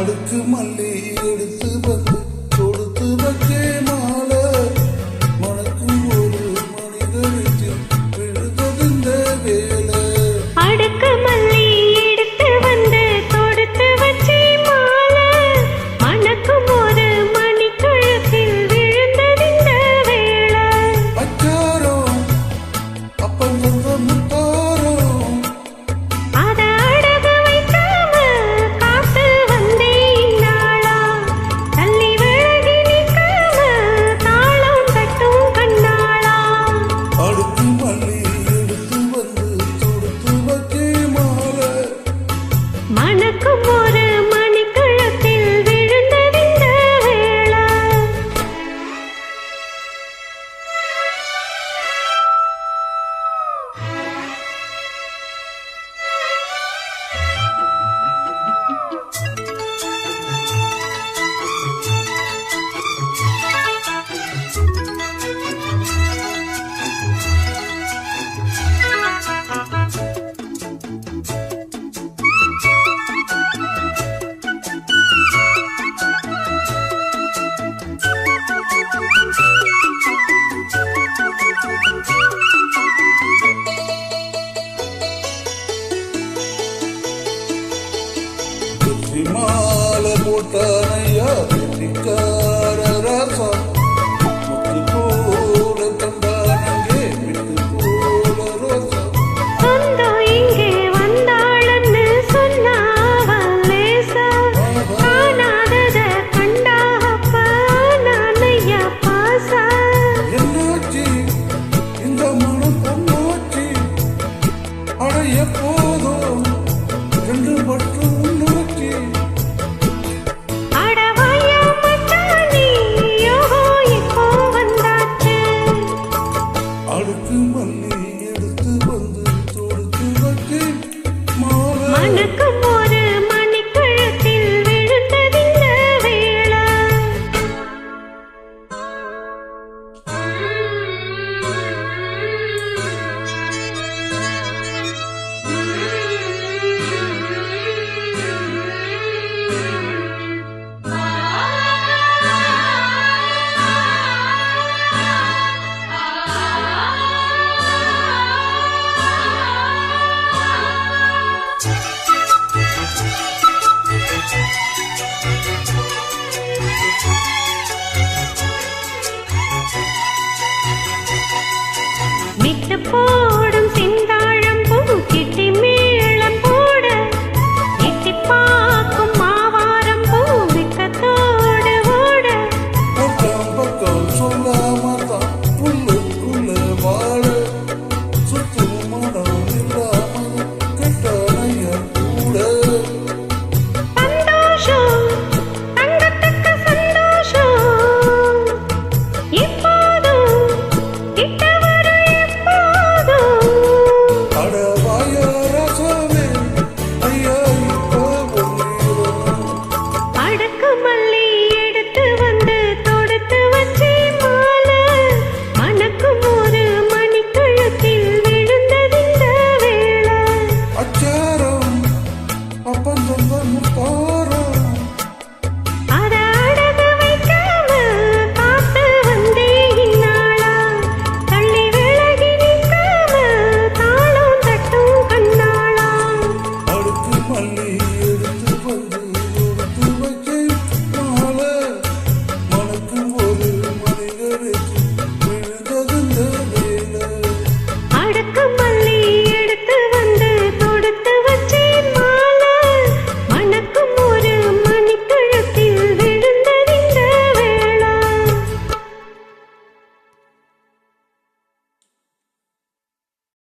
நாளுக்கு மல்லி எடுத்து வந்து கொடி மாலை போட்டானையா வெற்றிக்கார ராசா முத்து போல தந்தானங்கே விட்டு போல ரோசா வந்தோ இங்கே வந்தாளன்னு சொன்னாவல்லேசா காணாதத கண்டாப்பா நான் ஐயா பாசா. என்னாச்சு? இந்த மனம் பொண்ணாச்சு அட எப்ப